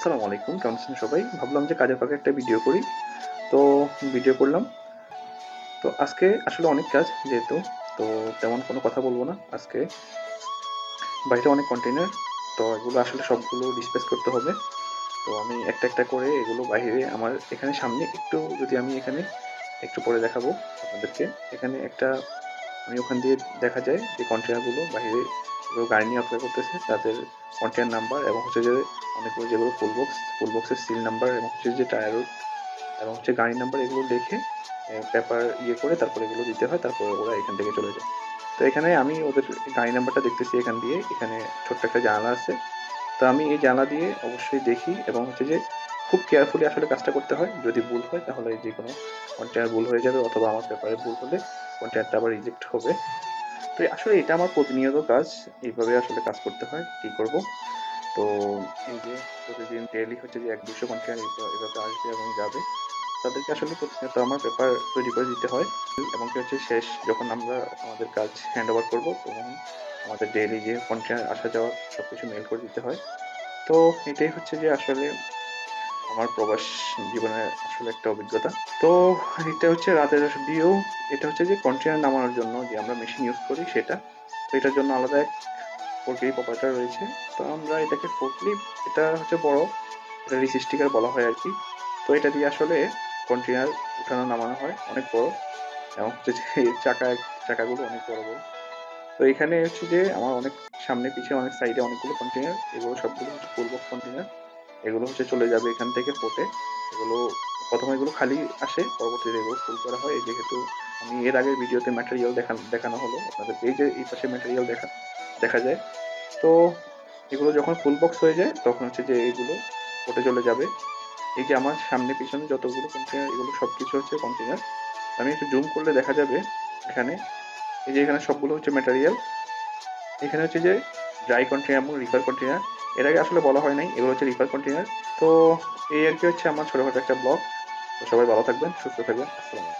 আসসালামু আলাইকুম, কেমন আছেন সবাই? ভাবলাম যে কাজের ফাঁকে একটা ভিডিও করি। তো ভিডিও করলাম। তো আজকে আসলে অনেক কাজ যেহেতু, তো তেমন কোনো কথা বলব না। আজকে বাইরে অনেক কন্টেনার তো এগুলো আসলে সবগুলো ডিসপ্লেস করতে হবে। তো আমি একটা একটা করে এগুলো বাইরে, আমার এখানে সামনে একটু যদি আমি এখানে একটু পরে দেখাবো আপনাদেরকে। এখানে একটা, আমি ওখান দিয়ে দেখা যায় যে কন্টেনারগুলো বাইরে এগুলো গাড়ি নিয়ে অপেক্ষা করতেছে। তাদের কন্টেনার নাম্বার এবং হচ্ছে যে অনেকগুলো যেগুলো ফুল বক্স ফুল বক্সের সিল নাম্বার এবং হচ্ছে যে টায়ার এবং হচ্ছে গাড়ি নাম্বার এগুলো লিখে পেপার ইয়ে করে তারপরে এগুলো দিতে হয়, তারপরে ওরা এখান থেকে চলে যায়। তো এখানে আমি ওদের গাড়ি নাম্বারটা দেখতেছি এখান দিয়ে। এখানে ছোট্ট একটা জানালা আছে। তো আমি এই জানালা দিয়ে অবশ্যই দেখি এবং হচ্ছে যে খুব কেয়ারফুলি আসলে কাজটা করতে হয়। যদি ভুল হয় তাহলে যে কোনো কন্টেনার ভুল হয়ে যাবে অথবা আমার পেপারে ভুল হলে কন্টেনারটা আবার রিজেক্ট হবে। তো আসলে এটা আমার প্রতিনিয়ত কাজ। এইভাবে আসলে কাজ করতে হয়, কী করব? তো এই যে প্রতিদিন ডেলি হচ্ছে যে এক দুশো কন্টেনার এভাবে আসবে এবং যাবে। তাদেরকে আসলে প্রতিনিয়ত আমার পেপার তৈরি করে দিতে হয়। এবং কি হচ্ছে শেষ যখন আমরা আমাদের কাজ হ্যান্ড ওভার করব, তখন আমাদের ডেইলি যে কন্টেনার আসা যাওয়া সব কিছু মেল করে দিতে হয়। তো এটাই হচ্ছে যে আসলে আমার প্রবাস জীবনের আসলে একটা অভিজ্ঞতা। তো এটা হচ্ছে রাতের ভিউ এটা হচ্ছে যে কন্টেনার নামানোর জন্য যে আমরা মেশিন ইউজ করি সেটা। তো এটার জন্য আলাদা এক ফোরক্লিপ অপারেটার রয়েছে। তো আমরা এটাকে ফোরক্লিপ এটা হচ্ছে বড় এটা রিসিস্টিকার বলা হয় আর কি। তো এটা দিয়ে আসলে কন্টেনার উঠানো, নামানো হয়। অনেক বড়। এবং হচ্ছে যে চাকা, চাকাগুলো অনেক বড় বড়। তো এখানে হচ্ছে যে আমার অনেক সামনে পিছিয়ে অনেক সাইডে অনেকগুলো কন্টেনার এগুলো সবগুলো হচ্ছে ফুল কন্টেনার এগুলো হচ্ছে চলে যাবে এখান থেকে ফোটে এগুলো, প্রথমে এগুলো খালি আসে, পরবর্তীতে এগুলো ফুল করা হয়। যেহেতু আমি এর আগের ভিডিওতে ম্যাটেরিয়াল দেখান দেখানো হলো, আপনাদের যে এই পাশে ম্যাটেরিয়াল দেখা দেখা যায়। তো এগুলো যখন ফুল বক্স হয়ে যায়, তখন হচ্ছে যে এগুলো ফোটে চলে যাবে। এই যে আমার সামনে পিছনে যতগুলো কন্টেনার এগুলো সব কিছু হচ্ছে কন্টেনার আমি একটু জুম করলে দেখা যাবে এখানে। এই যে এখানে সবগুলো হচ্ছে ম্যাটেরিয়াল এখানে হচ্ছে যে ড্রাই কন্টেনার এবং রিফার কন্টেনার আগে আসলে বলা হয় নাই, এগুলো হচ্ছে রিফার কন্টেনার তো এই আর কি হচ্ছে আমার ছোটোখাটো একটা ব্লগ তো সবাই ভালো থাকবেন, সুস্থ থাকবেন। আসসালামু